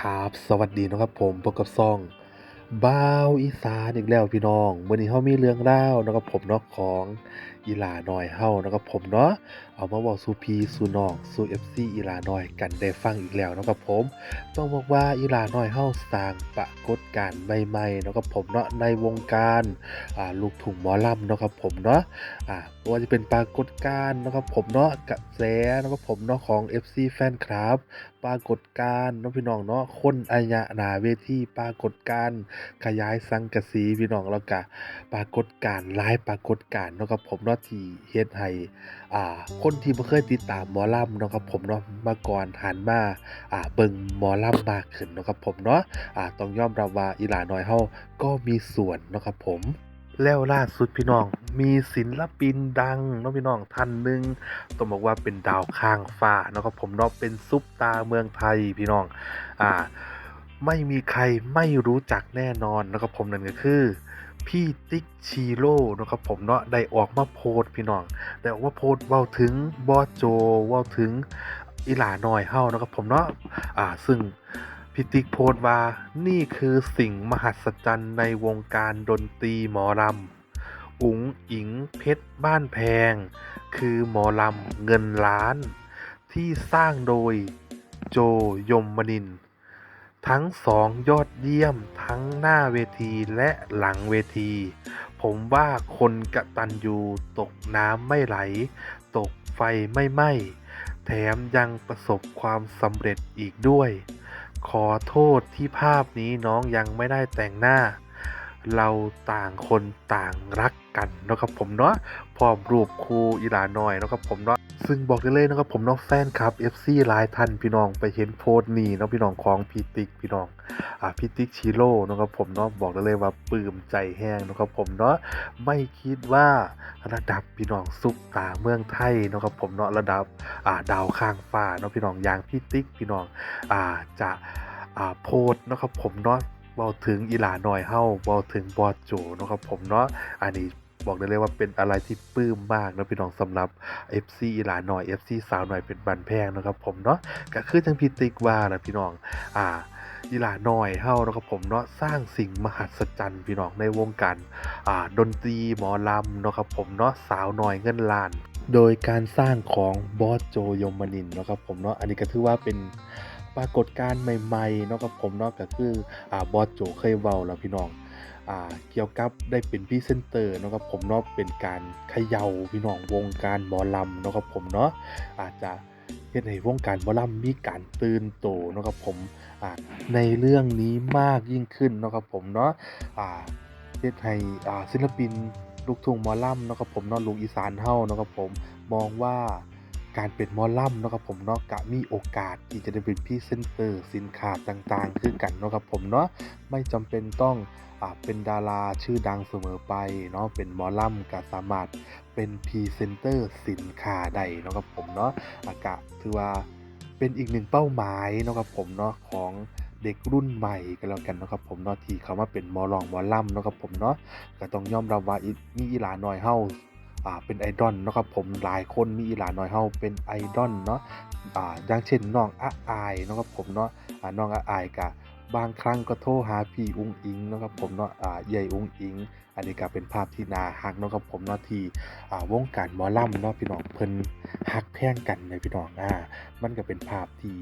ครับ สวัสดีนะครับผมพบกับซ่องบ้าวอีสานอีกแล้วพี่น้องวันนี้เขามีเรื่องเล่านะครับผมนอกของอีลาน้อยเฮานะครับผมเนาะเอามาเว้าสู่พีสู่นองสู่ FC อีลาน้อยกันได้ฟังอีกแล้วนะครับผม ต้องบอกว่าอีลาน้อยเฮาสร้างปรากฏการณ์ใหม่ๆนะครับผมเนาะในวงการอ่าลูกทุ่งหมอลำนะครับผมเนาะอ่าว่าจะเป็นปรากฏการณ์นะครับผมเนาะกระแสนะครับผมเนาะของ FC แฟนคลับปรากฏการณ์เนาะพี่น้องเนาะคนอายะนาเวทีปรากฏการณ์ขยายสังกะสีพี่น้องแล้วก็ปรากฏการณ์หลายปรากฏการณ์นะครับผมเนาะที่เฮ็ดให้อ่าคนที่บ่เคยติดตามหมอลำเนาะครับผมเนาะมาก่อนหันมาอ่าเบิ่งหมอลำมากขึ้นเนาะครับผมเนาะอ่าต้องยอมรับว่าอีหลาน้อยเฮาก็มีส่วนเนาะครับผมแล้วล่าสุดพี่น้องมีศิลปินดังเนาะพี่น้องท่านหนึ่งต้องบอกว่าเป็นดาวข้างฟ้าเนาะครับผมเนาะเป็นซุปตาเมืองไทยพี่น้องอ่าไม่มีใครไม่รู้จักแน่นอนนะครับผมนั่นก็คือ พี่ติ๊กชีโร่นะครับผมเนาะได้ออกมาโพสพี่น้องได้ออกมาโพสเว้าถึงบอโจเว้าถึงอีหลาน้อยเฮานะครับผมเนาะอ่าซึ่งพิติกโพสว่านี่คือสิ่งมหัศจรรย์ในวงการดนตรีหมอลำอุ๋งอิงเพชรบ้านแพง คือหมอลำเงินล้าน ที่สร้างโดยโจยมมนิน ทั้งสองยอดเยี่ยมทั้งหน้าเวทีและหลังเวที ผมว่าคนกะตันยูตกน้ำไม่ไหล ตกไฟไม่ไหม้แถมยังประสบความสำเร็จอีกด้วย ขอโทษที่ภาพนี้น้องยังไม่ได้แต่งหน้า เราต่างคนต่างรักกันนะครับผมเนาะพร้อมรูปครูอีหลาน้อยนะครับผมเนาะซึ่งบอกได้เลยนะครับผมเนาะแฟนคลับ FC หลายท่านพี่น้องไปเห็นโพสต์นี้เนาะพี่น้องของพีติกพี่น้องอ่าพีติกชิโร่นะครับผมเนาะบอกได้เลยว่าปลื้มใจแห้งนะครับผมเนาะไม่คิดว่าระดับพี่น้องซุปตาเมืองไทยนะครับผมเนาะระดับอ่าดาวข้างฟ้าเนาะพี่น้องอย่างพี่ติ๊กพี่น้องอ่าจะอ่าโพสต์นะครับผมเนาะ ว้าถึงอีหลาหน้อยเฮาเว้าถึงบอสโจนะครับผมเนาะอันนี้บอกได้เลยว่าเป็นอะไรที่ปลื้มมากนะพี่น้องสำหรับ FC อีหลาหน้อย FC สาวหน้อยเป็นบันแพงนะครับผมเนาะก็คือจังพีติกว่านะพี่น้องอ่าอีหลาหน้อยเฮานะครับผมเนาะสร้างสิ่งมหัศจรรย์พี่น้องในวงการอ่าดนตรีหมอลำนะครับผมเนาะสาวหน้อยเงินล้าน โดยการสร้างของบอสโจยมนินนะครับผมเนาะอันนี้ก็ถือว่าเป็น ปรากฏการณ์ใหม่ๆเนาะครับผมเนาะก็คืออ่าบอสโจเคยเว้าแล้วพี่น้องอ่าเกี่ยวกับได้เป็นพรีเซนเตอร์เนาะครับผมเนาะเป็นการเขย่าพี่น้องวงการหมอลำเนาะครับผมเนาะอาจจะเฮ็ดให้วงการหมอลำมีการตื่นโตเนาะครับผมอ่าในเรื่องนี้มากยิ่งขึ้นเนาะครับผมเนาะอ่าเฮ็ดให้อ่าศิลปินลูกทุ่งหมอลำเนาะครับผมเนาะลูกอีสานเฮาเนาะครับผมมองว่า การเป็นมอลล่ำเนาะครับผมเนาะกะมีโอกาสที่จะได้เป็นพรีเซนเตอร์สินค้าต่างๆ คือกันเนาะครับผมเนาะไม่จำเป็นต้องอ่าเป็นดาราชื่อดังเสมอไปเนาะเป็นมอลล่ำก็สามารถเป็นพรีเซนเตอร์สินค้าได้เนาะครับผมเนาะอากะถือว่าเป็นอีกหนึ่งเป้าหมายเนาะครับผมเนาะของเด็กรุ่นใหม่ก็แล้วกันเนาะครับผมเนาะที่เขามาเป็นมอรองมอล่ำเนาะครับผมเนาะก็ต้องยอมรับว่ามีอีหลาน้อยเฮา อ่าเป็นไอดอลนะครับผมหลายคนมีอีหลาน้อยเฮาเป็นไอดอลเนาะอ่าอย่างเช่นน้องอะอายนะครับผมเนาะอ่าน้องอไอายกะ บางครั้งก็โทรหาพี่อุ้งอิงนะครับผมเนาะอ่าใหญ่อุ้งอิง อันนี้ก็เป็นภาพที่นาฮักนะครับผมเนาะที่อ่าวงการหมอลำเนาะพี่น้องเพิ่นฮักแพ่งกันในพี่น้องอ่ามันก็เป็นภาพที่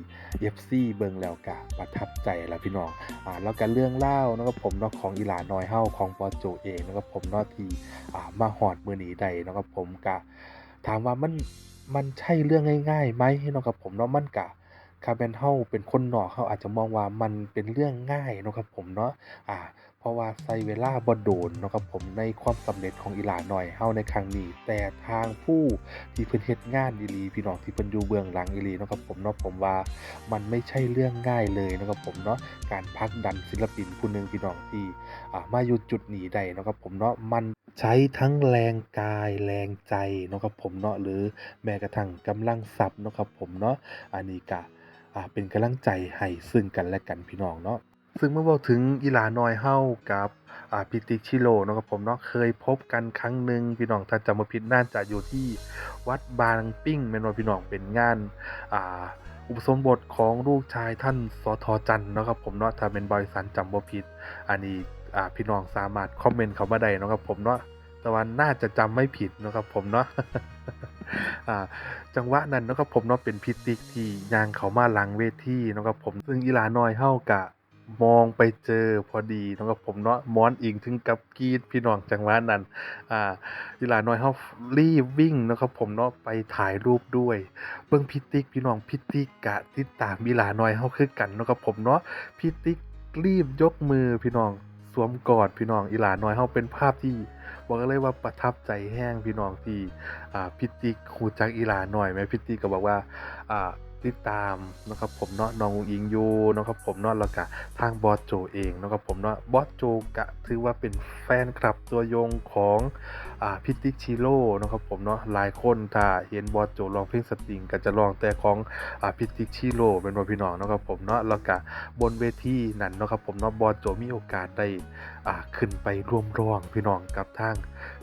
FC เบิงแล้วก็ประทับใจละพี่น้องอ่าแล้วก็เรื่องเล่านะครับผมเนาะของอีหลาน้อยเฮาของปอโจเองนะครับผมเนาะที่อ่ามาฮอดมื้อนี้ได้นะครับผมก็ถามว่ามันมันใช่เรื่องง่ายๆไหมเนาะครับผมเนาะมันก็ ถ้าแม่นเฮาเป็นคนนอกเฮาอาจจะมองว่ามันเป็นเรื่องง่ายเนาะครับผมเนาะ อ่า เพราะว่าใช้เวลาบ่โดนเนาะครับผมในความสำเร็จของอีหลาน้อยเฮาในครั้งนี้ แต่ทางผู้ที่เพิ่นเฮ็ดงานอีหลีพี่น้องที่เพิ่นอยู่เบื้องหลังอีหลีเนาะครับผมเนาะผมว่ามันไม่ใช่เรื่องง่ายเลยนะครับผมเนาะการผลักดันศิลปินผู้หนึ่งพี่น้องที่อ่ามาอยู่จุดนี้ได้เนาะครับผมเนาะมันใช้ทั้งแรงกายแรงใจเนาะครับผมเนาะหรือแม้กระทั่งกำลังทรัพย์เนาะครับผมเนาะอันนี้ก็ อ่าเป็นกำลังใจให้ซึ่งกันและกันพี่น้องเนาะซึ่งเมื่อเว้าถึงอีหลาน้อยเฮากับอ่าพิติชิโร่เนาะครับผมเนาะเคยพบกันครั้งหนึ่งพี่น้องถ้าจำบ่ผิดน่าจะอยู่ที่วัดบางปิ้งแม่นบ่พี่น้องเป็นงานอ่าอุปสมบทของลูกชายท่านสทจันเนาะครับผมเนาะถ้าเป็นบริษัทจำบ่ผิด อันนี้อ่าพี่น้องสามารถคอมเมนต์เข้ามาได้เนาะครับผมเนาะแต่ว่าน่าจะจำไม่ผิดเนาะครับผมเนาะ จังหวะนั้นนะครับผมเนาะเป็นพิติกที่ยางเขามาหลังเวทีนะครับผมซึ่งอีหลาน้อยเฮากะมองไปเจอพอดีนะครับผมเนาะม้อนอิงถึงกับกรีดพี่น้องจังหวะนั้นอ่าอีหลาน้อยเฮารีบวิ่งนะครับผมเนาะไปถ่ายรูปด้วยเบิ่งพิติกพี่น้องพิติกกะติดตามอีหลาน้อยเฮาคือกันนะครับผมเนาะพิติกรีบยกมือพี่น้องสวมกอดพี่น้องอีหลาน้อยเฮาเป็นภาพที่ บอกเลยว่าประทับใจแห้งพี่น้องที่พิติกฮูจักอีหลาหน่อยไหมพิติกก็บอกว่า ติดตามนะครับผมเนาะน้องอุงอิงยูนะครับผมเนาะแล้วก็ทางบอสโจเองนะครับผมเนาะบอสโจกะถือว่าเป็นแฟนคลับตัวยงของอ่าพิติชิโร่นะครับผมเนาะหลายคนถ้าเห็นบอสโจร้องเพลงสตริงก็จะร้องแต่ของอ่าพิติชิโร่เป็นว่าพี่น้องนะครับผมเนาะแล้วก็บนเวทีนั้นนะครับผมเนาะบอสโจมีโอกาสได้อ่าขึ้นไปร่วมร้องพี่น้องกับทาง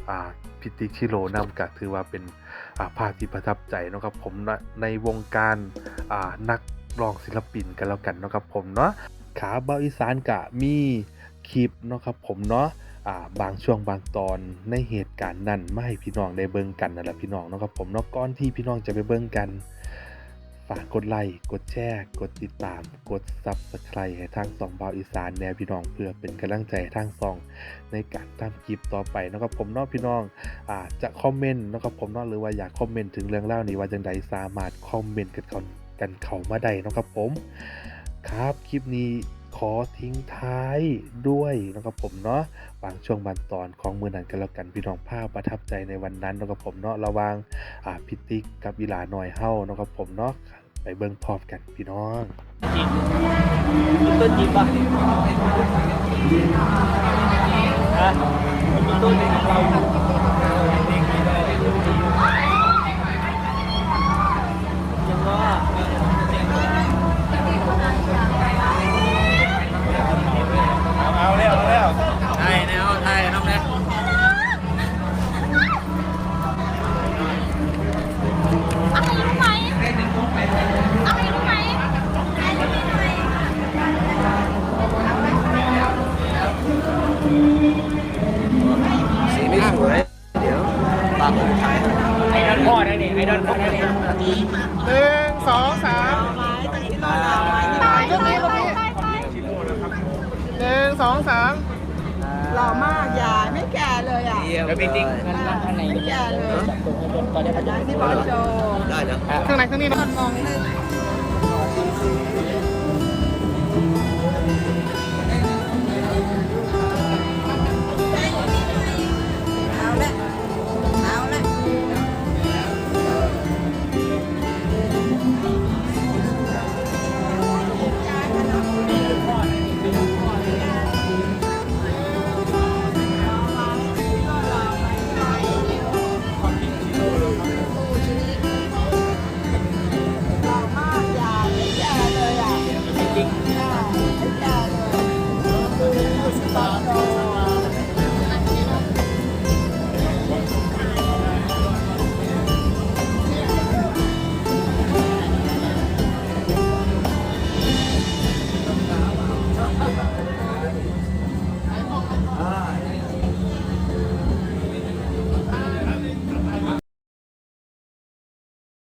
อ่า พิติชิโร่นำก็ถือว่าเป็นภาพที่ประทับใจนะครับผมนะในวงการนักร้องศิลปินกันแล้วกันนะครับผมเนาะขาเบาอีสานกะมีคลิปนะครับผมเนาะาบางช่วงบางตอนในเหตุการณ์นั้นไม่ให้พี่น้องได้เบิ่งกันนั่นแหละพี่น้องนะครับผมเนาะก่อนที่พี่น้องจะไปเบิ่งกัน ฝากกดไลค์กดแชร์ กดติดตาม กด Subscribe ให้ทางสองเบาอีสานแนวพี่น้องเพื่อเป็นกำลังใจให้ทางสองในการทำคลิปต่อไปนะครับผมนอกพี่น้องอาจะคอมเมนต์นะครับผมนอกหรือว่าอยากคอมเมนต์ถึงเรื่องเล่านี้ว่าจังใดสามารถคอมเมนต์กันเขากันเขามาได้นะครับผม ครับคลิปนี้ ขอทิ้งท้ายด้วยนะครับผมเนาะบางช่วงบางตอนของมือนั้นกันแล้วกันพี่น้องภาพประทับใจในวันนั้นนะครับผมเนาะระวางอ่าพิติกกับอีหลาหน่อยเฮ้านะครับผมเนาะไปเบิ่งพร้อมกันพี่น้องจริงมีต้นจริงปะฮะมีต้นในเรายังว่า หล่อมากยายไม่แก่เลยอะแล้วพี่ติ๊กไม่แก่เลยอาจารย์ที่บอลโจได้นะ ข้างในข้างนี้นะ มองเลย